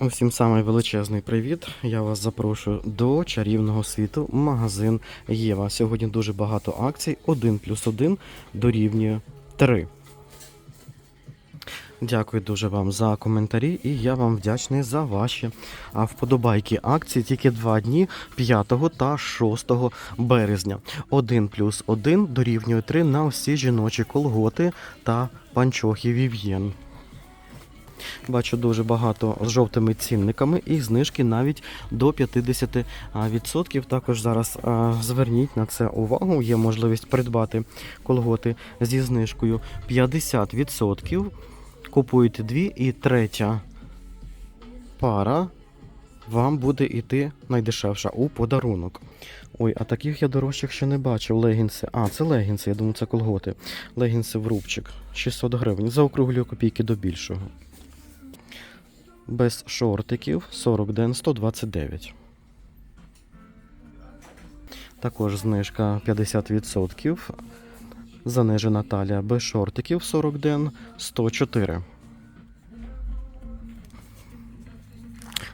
Усім самий величезний привіт. Я вас запрошую до чарівного світу магазин Єва. Сьогодні дуже багато акцій. 1 плюс 1 дорівнює 3. Дякую дуже вам за коментарі, і я вам вдячний за ваші вподобайки акції тільки два дні 5 та 6 березня. 1 плюс 1 дорівнює 3 на усі жіночі колготи та панчохи Вів'єн. Бачу дуже багато з жовтими цінниками і знижки навіть до 50%. Також зараз зверніть на це увагу. Є можливість придбати колготи зі знижкою 50%. Купуєте дві і третя пара вам буде йти найдешевша у подарунок. Ой, а таких я дорожчих ще не бачив. Легінси. А, це легінси, я думаю, це колготи. Легінси в рубчик. 600 гривень. Заокруглюю копійки до більшого. Без шортиків 40 ден 129. Також знижка 50%. Занижена талія без шортиків 40 ден 104.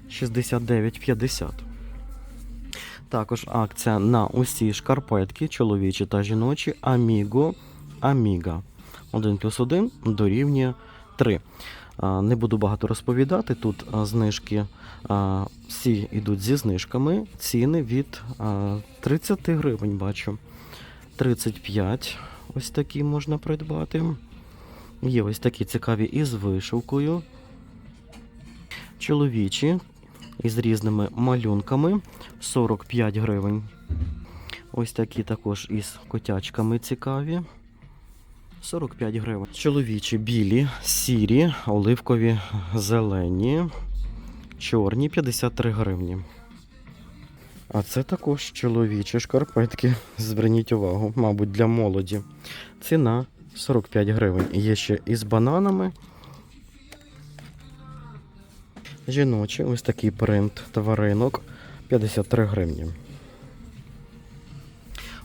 69,50. Також акція на усі шкарпетки, чоловічі та жіночі Amigo Amiga. 1 плюс 1 дорівнює 3. Не буду багато розповідати. Тут знижки всі йдуть зі знижками. Ціни від 30 гривень бачу. 35 ось такі можна придбати. Є ось такі цікаві із вишивкою. Чоловічі із різними малюнками 45 гривень. Ось такі також із котячками цікаві. 45 гривень. Чоловічі білі, сірі, оливкові, зелені, чорні 53 гривні. А це також чоловічі шкарпетки. Зверніть увагу, мабуть, для молоді. Ціна 45 гривень. Є ще із бананами. Жіночі, ось такий принт тваринок 53 гривні.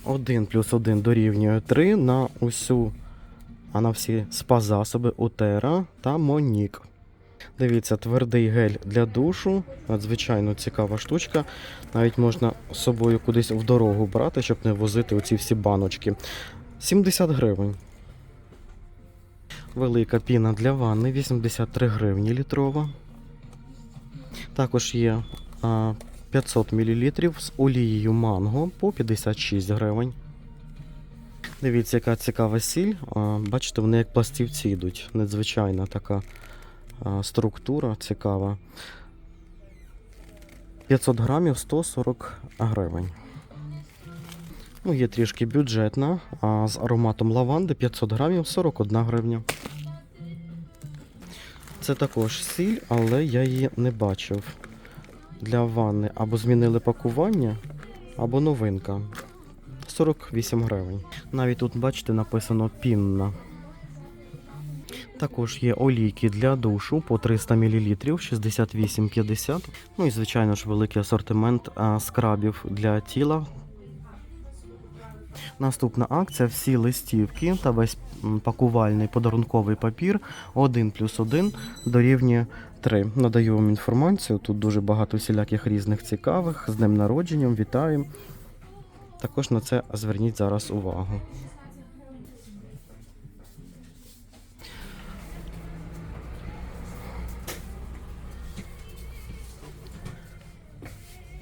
1 плюс 1 дорівнює 3 на усю, а на всі спа-засоби Утера та Монік. Дивіться, твердий гель для душу. Надзвичайно цікава штучка. Навіть можна з собою кудись в дорогу брати, щоб не возити оці всі баночки. 70 гривень. Велика піна для ванни 83 гривні літрова. Також є 500 мл з олією манго по 56 гривень. Дивіться, яка цікава сіль. Бачите, вони як пластівці йдуть. Надзвичайна така структура цікава. 500 грамів 140 гривень. Ну, є трішки бюджетна, а з ароматом лаванди 500 грамів 41 гривня. Це також сіль, але я її не бачив. Для ванни або змінили пакування, або новинка. 48 гривень. Навіть тут, бачите, написано пінна. Також є олійки для душу по 300 мл 68,50. Ну і, звичайно ж, великий асортимент скрабів для тіла. Наступна акція: всі листівки та весь пакувальний подарунковий папір 1 плюс 1 дорівнює 3. Надаю вам інформацію. Тут дуже багато всіляких різних цікавих. З днем народженням, вітаю. Також на це зверніть зараз увагу.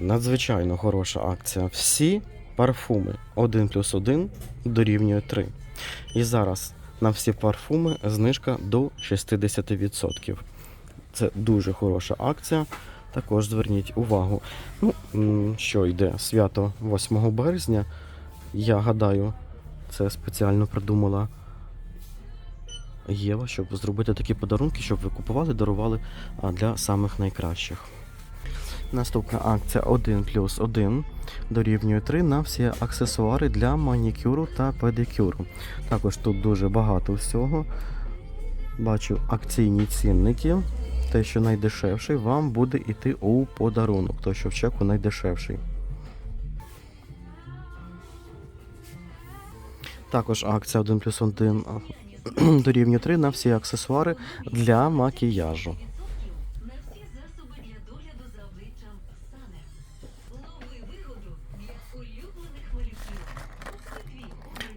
Надзвичайно хороша акція. Всі парфуми 1 плюс 1 дорівнює 3. І зараз на всі парфуми знижка до 60%. Це дуже хороша акція. Також зверніть увагу. Ну, що йде свято 8 березня. Я гадаю, це спеціально придумала Єва, щоб зробити такі подарунки, щоб ви купували, дарували для самих найкращих. Наступна акція 1 плюс 1 дорівнює 3 на всі аксесуари для манікюру та педикюру. Також тут дуже багато всього. Бачу акційні цінники те, що найдешевший, вам буде йти у подарунок, то що в чеку найдешевший. Також акція 1 плюс 1 дорівнює 3 на всі аксесуари для макіяжу.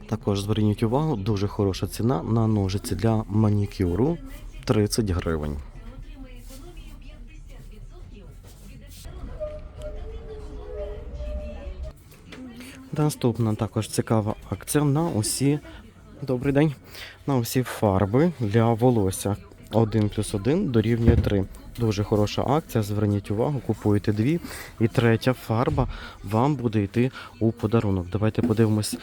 Також зверніть увагу, дуже хороша ціна на ножиці для манікюру 30 гривень. Наступна також цікава акція на усі добрий день. На усі фарби для волосся. 1 плюс 1 дорівнює 3. Дуже хороша акція. Зверніть увагу, купуєте дві. І третя фарба вам буде йти у подарунок. Давайте подивимось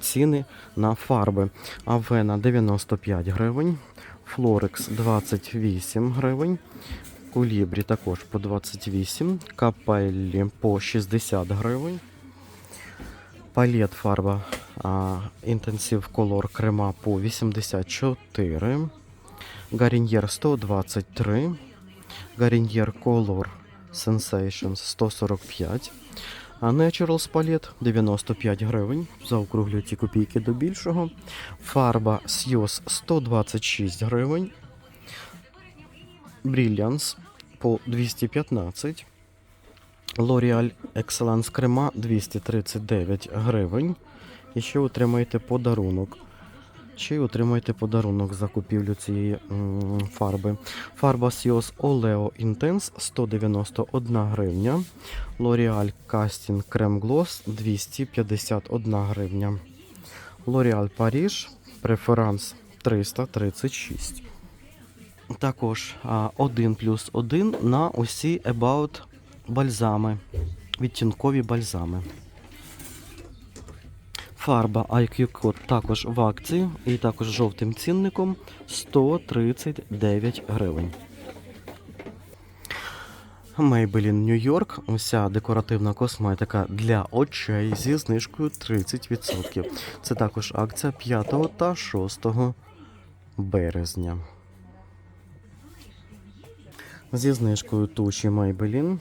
ціни на фарби. Авена 95 гривень, Флорекс 28 гривень. Кулібрі також по 28, капеллі по 60 гривень. Палет фарба інтенсив колор крема по 84. Гаріньєр 123. Гаріньєр Color Sensations 145. А Naturals палет 95 гривень. Заокруглюю ці копійки до більшого. Фарба Сьюз 126 гривень. Brilliance по 215. L'Oreal Excellence крема 239 гривень. І ще отримаєте подарунок. Ще отримаєте подарунок за купівлю цієї фарби. Фарба Sios Oleo Intense 191 гривня. L'Oreal Casting Creme Gloss 251 гривня. L'Oreal Paris Preference 336. Також 1 плюс 1 на усі About бальзами. Відтінкові бальзами. Фарба IQ Code також в акції і також жовтим цінником 139 гривень. Maybelline New York. Уся декоративна косметика для очей зі знижкою 30%. Це також акція 5 та 6 березня. Зі знижкою туші Maybelline.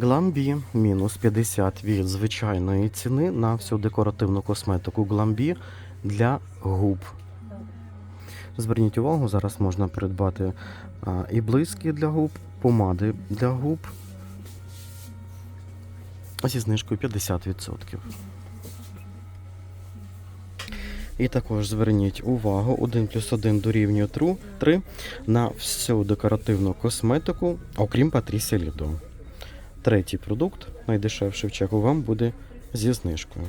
Гламбі мінус 50 від звичайної ціни на всю декоративну косметику Гламбі для губ. Зверніть увагу, зараз можна придбати і блиски для губ, помади для губ зі знижкою 50%. І також зверніть увагу, 1 плюс 1 дорівнює 3 на всю декоративну косметику, окрім Патрісія Лідо. Третій продукт, найдешевший в чеку, вам буде зі знижкою.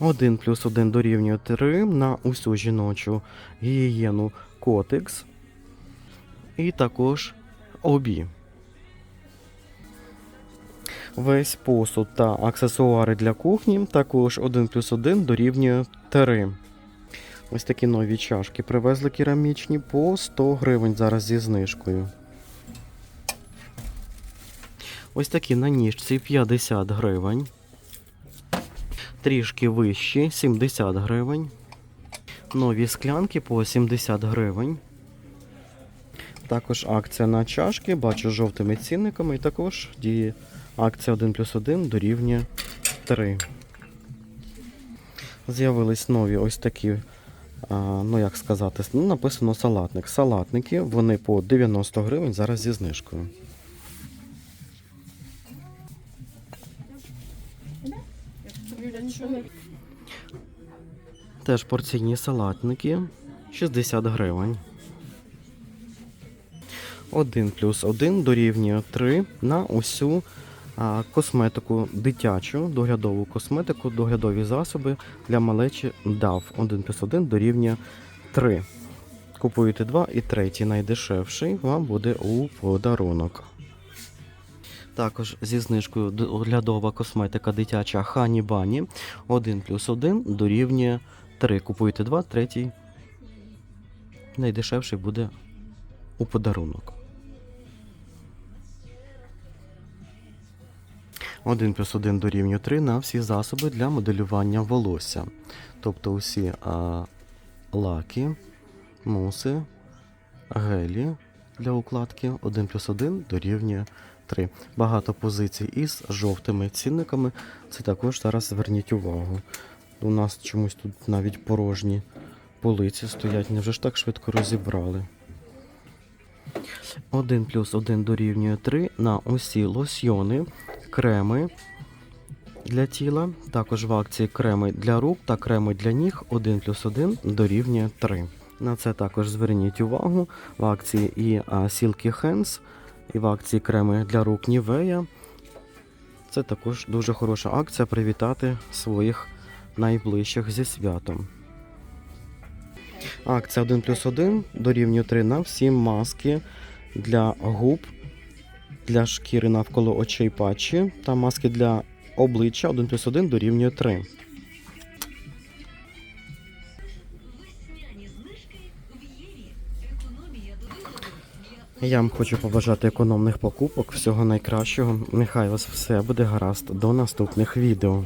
1 плюс 1 дорівнює 3 на усю жіночу гігієну Котекс. І також обі. Весь посуд та аксесуари для кухні також 1 плюс 1 дорівнює 3. Ось такі нові чашки привезли керамічні по 100 гривень зараз зі знижкою. Ось такі на ніжці 50 гривень. Трішки вищі 70 гривень. Нові склянки по 70 гривень. Також акція на чашки, бачу жовтими цінниками. І також діє акція 1 плюс 1 дорівнює 3. З'явились нові ось такі, ну як сказати, ну, написано салатник. Салатники, вони по 90 гривень зараз зі знижкою. Теж порційні салатники 60 гривень. 1 плюс 1 дорівнює 3 на усю а, косметику дитячу, доглядову косметику, доглядові засоби для малечі DAV. 1 плюс 1 дорівнює 3. Купуєте 2 і третій найдешевший вам буде у подарунок. Також зі знижкою доглядова косметика дитяча Honey Bunny 1 плюс 1 дорівнює 3. Купуєте 2, третій найдешевший буде у подарунок. 1 плюс 1 дорівнює 3 на всі засоби для моделювання волосся. Тобто усі а, лаки, муси, гелі для укладки 1 плюс 1 дорівнює 3. Багато позицій із жовтими цінниками. Це також зараз зверніть увагу. У нас чомусь тут навіть порожні полиці стоять, невже ж так швидко розібрали. 1 плюс 1 дорівнює 3 на усі лосьйони, креми для тіла. Також в акції креми для рук та креми для ніг 1 плюс 1 дорівнює 3. На це також зверніть увагу. В акції і Silky Hands, і в акції креми для рук Nivea. Це також дуже хороша акція привітати своїх найближчих зі святом. Акція 1 плюс 1 дорівнює 3 на всі маски для губ, для шкіри навколо очей патчі та маски для обличчя 1 плюс 1 дорівнює 3. Я вам хочу побажати економних покупок, всього найкращого. Нехай вас все буде гаразд до наступних відео.